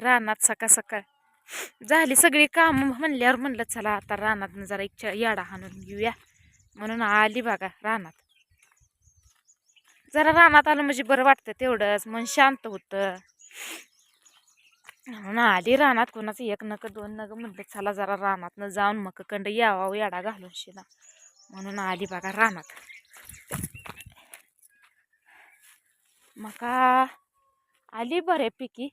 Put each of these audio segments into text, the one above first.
रानात सकाळ सकाळ झाली सगळी काम म्हणल्यावर म्हणलं चला आता रानात जरा एक याडा हाणून घेऊया. म्हणून आली बघा रानात. जरा रानात आलं म्हणजे बरं वाटतं तेवढंच मन शांत होतं. म्हणून आली रानात कोणाचं एक नक दोन नग म्हणलं चला जरा रानातनं जाऊन मग कंड यावा याडा घालून शिना. म्हणून आली बघा रानात. मका आली बऱ्यापैकी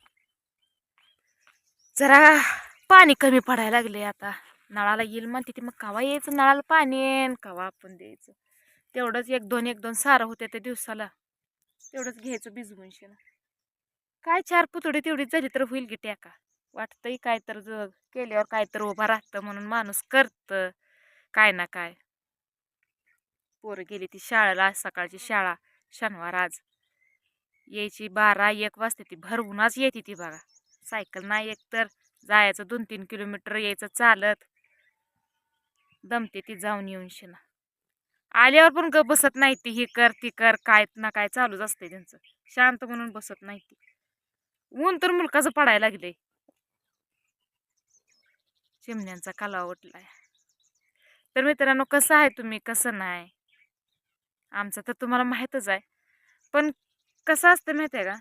जरा पाणी कमी पडायला लागले आता. नळाला येईल म्हणते ती मग कवा यायचं नळाला पाणी? येईन कवा आपण द्यायचं? तेवढंच एक दोन एक दोन सारं होते त्या दिवसाला. तेवढंच घ्यायचं भिजवून शेण काय चार पुतळी तेवढी झाली तर होईल की टॅका वाटतंय काय तर केल्यावर काय तर उभा राहतं म्हणून माणूस करतं. काय ना काय. पोरं गेली ती शाळेला आज सकाळची शाळा शनिवार आज. यायची बारा एक वाजते ती भरवूनच येते ती बघा. सायकल नाही एक तर जायचं दोन तीन किलोमीटर यायचं चालत. दमते ती जाऊन येऊन शिना. आल्यावर पण ग बसत नाही ती ही कर ती कर काय ना काय चालूच असते त्यांचं. शांत म्हणून बसत नाही ती. ऊन तर मुलकाचं पडायला लागले चिमण्यांचा कालावा उठलाय. तर मित्रांनो कसं आहे तुम्ही? कसं नाही? आमचं तर तुम्हाला माहीतच आहे. पण कसं असतं माहिती आहे का?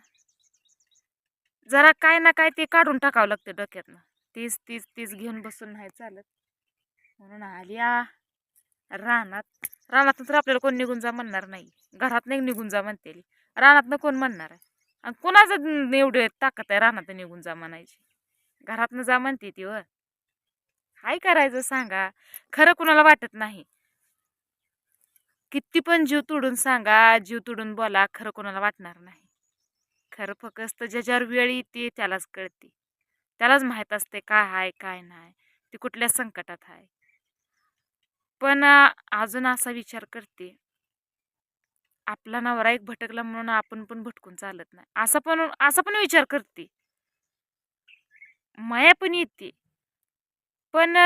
जरा काय ना काय ते काढून टाकावं लागतं डोक्यातनं. तीच तीच तीच घेऊन बसून नाही चालत. म्हणून आली आ रानात रानातून तर आपल्याला कोण निघून जा म्हणणार नाही. घरात नाही निघून जा म्हणते रानातनं कोण म्हणणार आहे? आणि कोणाचं एवढे ताकद आहे रानात निघून जा म्हणायची? घरातनं जा म्हणते ती व काय करायचं सांगा? खरं कुणाला वाटत नाही. किती पण जीव तुडून सांगा जीव तुडून बोला खरं कोणाला वाटणार नाही. खरं फक्त ज्याच्यावर वेळ येते त्यालाच कळते. त्यालाच माहीत असते काय आहे काय नाही. ती कुठल्या संकटात आहे पण अजून असा विचार करते. आपला नवरा एक भटकला म्हणून आपण पण भटकून चालत नाही. असा पण असा पण विचार करते. माया पण येते. पण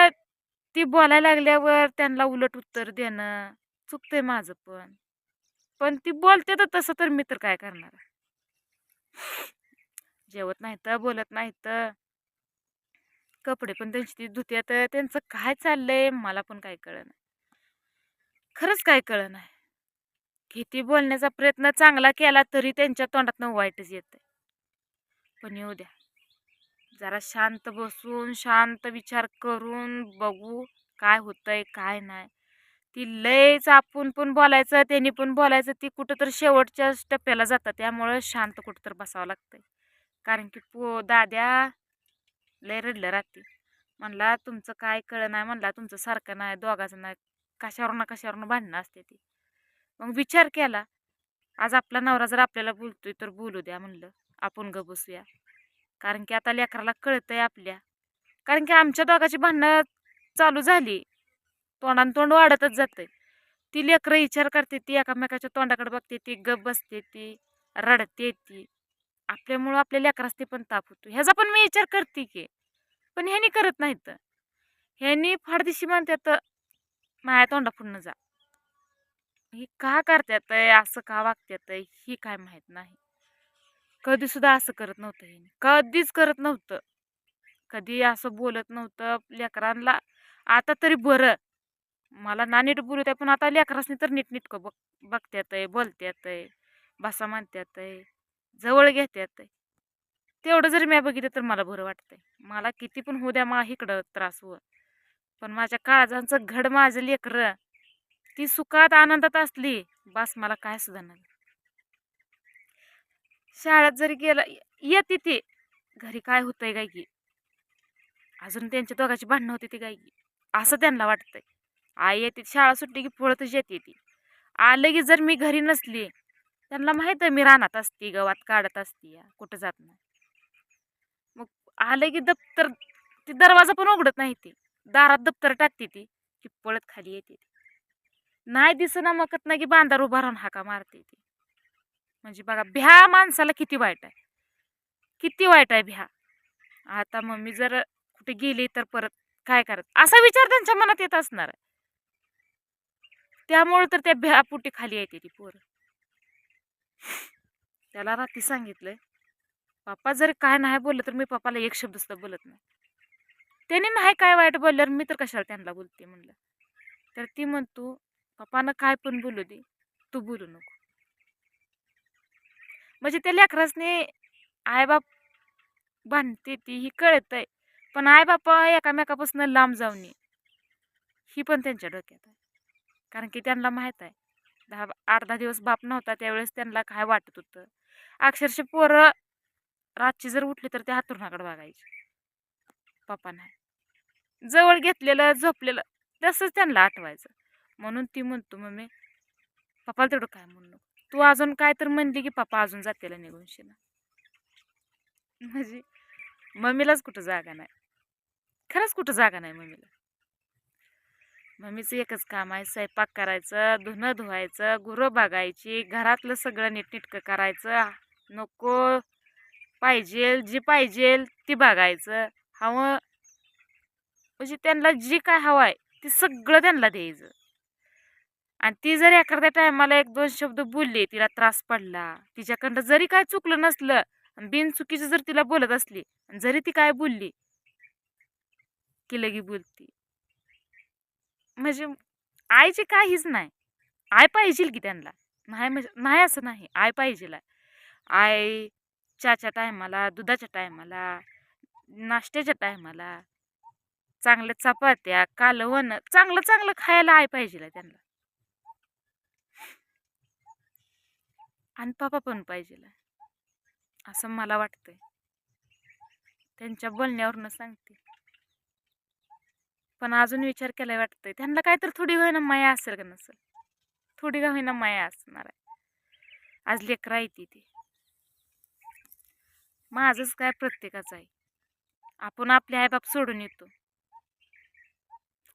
ती बोलायला लागल्यावर त्यांना उलट उत्तर देणं चुकतंय माझं पण. पण ती बोलते तर तसं तर मी तर काय करणार? जेवत नाही तर बोलत नाही तर. कपडे पण त्यांची ती धुत्यात त्यांचं काय चाललंय मला पण काय कळ नाही खरंच काय कळ नाही किती बोलण्याचा प्रयत्न चांगला केला तरी त्यांच्या तोंडातनं वाईटच येतं पण येऊ द्या. जरा शांत बसून शांत विचार करून बघू काय होतंय काय नाही. ती लयच आपण पण बोलायचं त्यांनी पण बोलायचं ती कुठं तर शेवटच्या टप्प्याला जातात. त्यामुळं शांत कुठं तर बसावं लागतंय. कारण की पो दाद्या लय रडलं राहते म्हणला तुमचं काय कळ नाही म्हणला तुमचं सारखं नाही दोघाचं नाही. कशावर ना कशावरनं भांडणं असते ती. मग विचार केला आज आपला नवरा जर आपल्याला बोलतोय तर बोलू द्या म्हणलं. आपण ग बसूया. कारण की आता लेकराला कळतंय आपल्या. कारण की आमच्या दोघाची भांडणं चालू झाली. तोंडान तोंड वाढतच जातंय. ती लेकरं विचार करते ती एकामेकाच्या तोंडाकडे बघते ती गप बसते ती रडते ती. आपल्यामुळं आपल्या लेकरास ते पण ताप होतो. ह्याचा पण मी विचार करते की पण ह्यानी करत नाहीत. ह्यानी फाडदिशी म्हणतात माया तोंडा पुढनं जा. हे का करतात असं का वागतात ही काय माहीत नाही. कधी सुद्धा असं करत नव्हतं ह्यानी. कधीच करत नव्हतं. कधी असं बोलत नव्हतं लेकरांना आता तरी बरं. मला ना नीट बोलत आहे पण आता लेकरासनी तर नीटनीटकं बघ बघत्यात आहे बोलत्यात आहे बसा म्हणत्यात. आहे जवळ घेतात आहे तेवढं जरी मी बघितलं तर मला बरं वाटतंय. मला किती पण होऊ द्या मा इकडं त्रास हो पण माझ्या काळजांचं घड माझं लेकरं ती सुखात आनंदात असली बस मला काय सुद्धा नाही. शाळेत जरी गेलं येते ती. घरी काय होतंय काय की? अजून त्यांच्या दोघाची भांडणं होती ती काय की? असं त्यांना वाटतंय. आई येते शाळा सुटली की पळतच येते. ती आलं की जर मी घरी नसली त्यांना माहीत आहे मी रानात असते गवात काढत असते कुठं जात नाही. मग आलं की दप्तर ते दरवाजा पण उघडत नाही ते. दारात दप्तर टाकते ती की पळत खाली येते ती. नाही दिसना मकत नाही की बांधार उभा राहून हाका मारते ती. म्हणजे बघा भ्या माणसाला किती वाईट आहे. किती वाईट आहे भ्या. आता मम्मी जर कुठे गेली तर परत काय करत असा विचार त्यांच्या मनात येत असणार आहे. त्यामुळे तर त्या भ्यापुटी खाली येते ती पोरं. त्याला रात्री सांगितलंय पप्पा जर काय नाही बोललं तर मी पप्पाला एक शब्द सुद्धा बोलत नाही. त्याने नाही काय वाईट बोलल्यावर मी तर कशाला त्यांना बोलते? म्हणलं. तर ती म्हणतो पप्पानं काय पण बोलू दे तू बोलू नको. म्हणजे त्या लेकरासने आईबाप बांधते ती ही कळत आहे पण आईबापा एकामेकापासून लांब जाऊन ही पण त्यांच्या डोक्यात आहे. कारण की त्यांना माहीत आहे दहा अर्धा दिवस बाप नव्हता त्यावेळेस त्यांना काय वाटत होतं? अक्षरशः पोरं रातची जर उठली तर ते हातुरणाकडे बघायची. पप्पा नाही जवळ घेतलेलं झोपलेलं तसंच त्यांना आठवायचं. म्हणून ती म्हणतो मम्मी पप्पाला तेवढं काय म्हणलो तू अजून काय तर म्हणली की पप्पा अजून जातेला निघून शिना. म्हणजे मम्मीलाच कुठं जागा नाही. खरंच कुठं जागा नाही मम्मीला. मम्मीचं एकच काम आहे स्वयंपाक करायचं धुणं धुवायचं गुरं बघायची घरातलं सगळं नीटनीटकं करायचं. नको पाहिजेल जी पाहिजेल ती बघायचं हवं म्हणजे त्यांना जी काय हवं आहे ते सगळं त्यांना द्यायचं. आणि ती जर एखाद्या टायमाला एक दोन शब्द बोलले तिला त्रास पडला तिच्याकडनं जरी काय चुकलं नसलं आणि बिनचुकीचं जर तिला बोलत असली आणि जरी ती काय बोलली की लगी बोलती. म्हणजे आईची काहीच नाही. आय पाहिजे की त्यांना. नाही म्हणजे नाही असं नाही. आय पाहिजे आय चहाच्या टायमाला दुधाच्या टायमाला नाश्त्याच्या टायमाला चांगल्या चपात्या कालवण चांगलं चांगलं खायला आय पाहिजे त्यांना. आणि पापा पण पाहिजे असं मला वाटतंय. त्यांच्या बोलण्यावरनं सांगते. पण अजून विचार केलाय वाटतंय. त्यांना काय तर थोडी होईना माया असेल का नसेल? थोडी का होईना माया असणार आहे. आज लेकरा येते ती माझंच काय प्रत्येकाचं आहे. आपण आपले आईबाप सोडून येतो.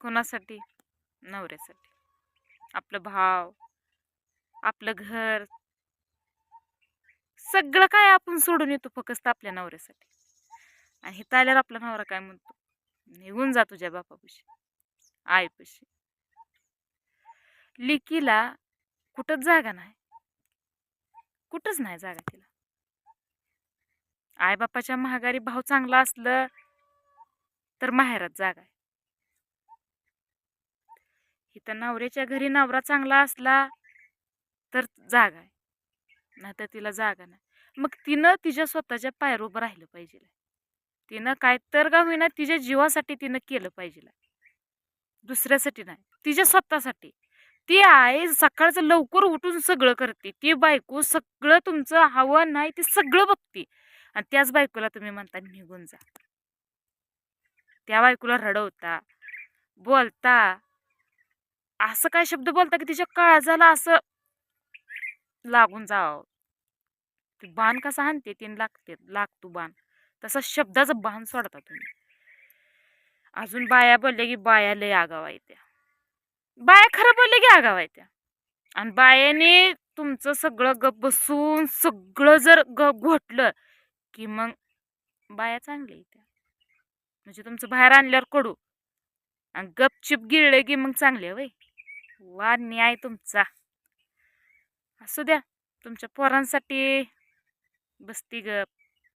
कोणासाठी? नवऱ्यासाठी. आपलं भाव आपलं घर. सगळं काय आपण सोडून येतो फक्त आपल्या नवऱ्यासाठी. आणि हे आल्यावर आपला नवरा काय म्हणतो? निघून जा तुझ्या बापापाशी. आईपाशी. लिकीला कुठंच जागा नाही. कुठंच नाही जागा तिला. आईबापाच्या महागारी भाव चांगला असलं तर माहेरात जागा आहे. इथं नवऱ्याच्या घरी नवरा चांगला असला तर जागा आहे. नाही तर तिला जागा नाही. मग तिनं तिच्या स्वतःच्या पायर उभं राहिलं पाहिजे. तिनं काय तर का होईना तिच्या जीवासाठी तिनं केलं पाहिजे दुसऱ्यासाठी नाही तिच्या स्वतःसाठी. ती आहे सकाळचं लवकर उठून सगळं करते. ती बायको सगळं तुमचं हवं नाही ते सगळं बघते. आणि त्याच बायकोला तुम्ही म्हणता निघून जा. त्या बायकोला रडवता बोलता. असं काय शब्द बोलता की तिच्या काळजाला असं लागून जावं. ते बाण कसा आणते तीन लागते लागतो बाण. तसं शब्दाचं भान सोडता तुम्ही. अजून बाया बोलल्या की बाया लय आगावा येत्या बाया खरं बोलल्या की आगावा येत्या आणि बायाने तुमचं सगळं गप बसून सगळं जर ग घोटलं की मग बाया चांगल्या येत्या म्हणजे तुमचं बाहेर आणल्यावर कडू. आणि गपचिप गिळलं की मग चांगले वय वा न्याय तुमचा. असू द्या तुमच्या पोरांसाठी बसती गप.